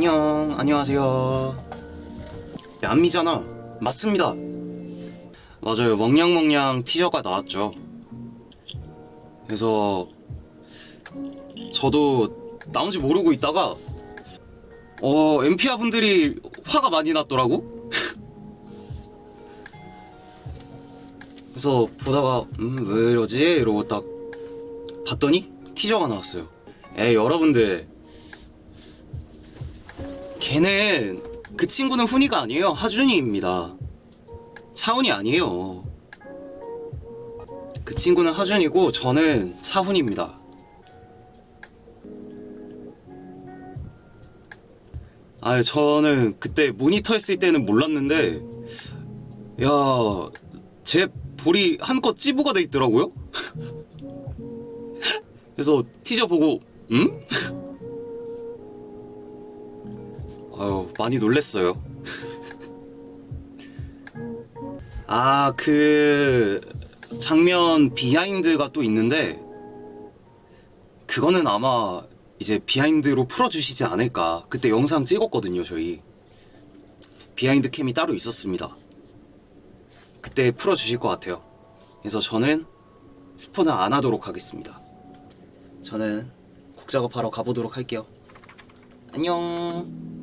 안녕, 안녕하세요. 얌미잖아. 맞습니다. 맞아요. 멍냥멍냥 티저가 나왔죠. 그래서 저도 나온지 모르고 있다가 어 엠피아 분들이 화가 많이 났더라고. 그래서 보다가 음 왜 이러지 이러고 딱 봤더니 티저가 나왔어요. 에 여러분들 걔는 그 친구는 훈이가 아니에요 하준이입니다. 차훈이 아니에요. 그 친구는 하준이고 저는 차훈입니다. 아, 저는 그때 모니터 했을 때는 몰랐는데, 야, 제 볼이 한껏 찌부가 돼 있더라고요? 그래서 티저 보고, 응? 아유, 많이 놀랬어요. 아, 그, 장면 비하인드가 또 있는데, 그거는 아마 이제 비하인드로 풀어주시지 않을까. 그때 영상 찍었거든요, 저희. 비하인드 캠이 따로 있었습니다. 그때 풀어주실 것 같아요. 그래서 저는 스포는 안 하도록 하겠습니다. 저는 곡 작업하러 가보도록 할게요. 안녕.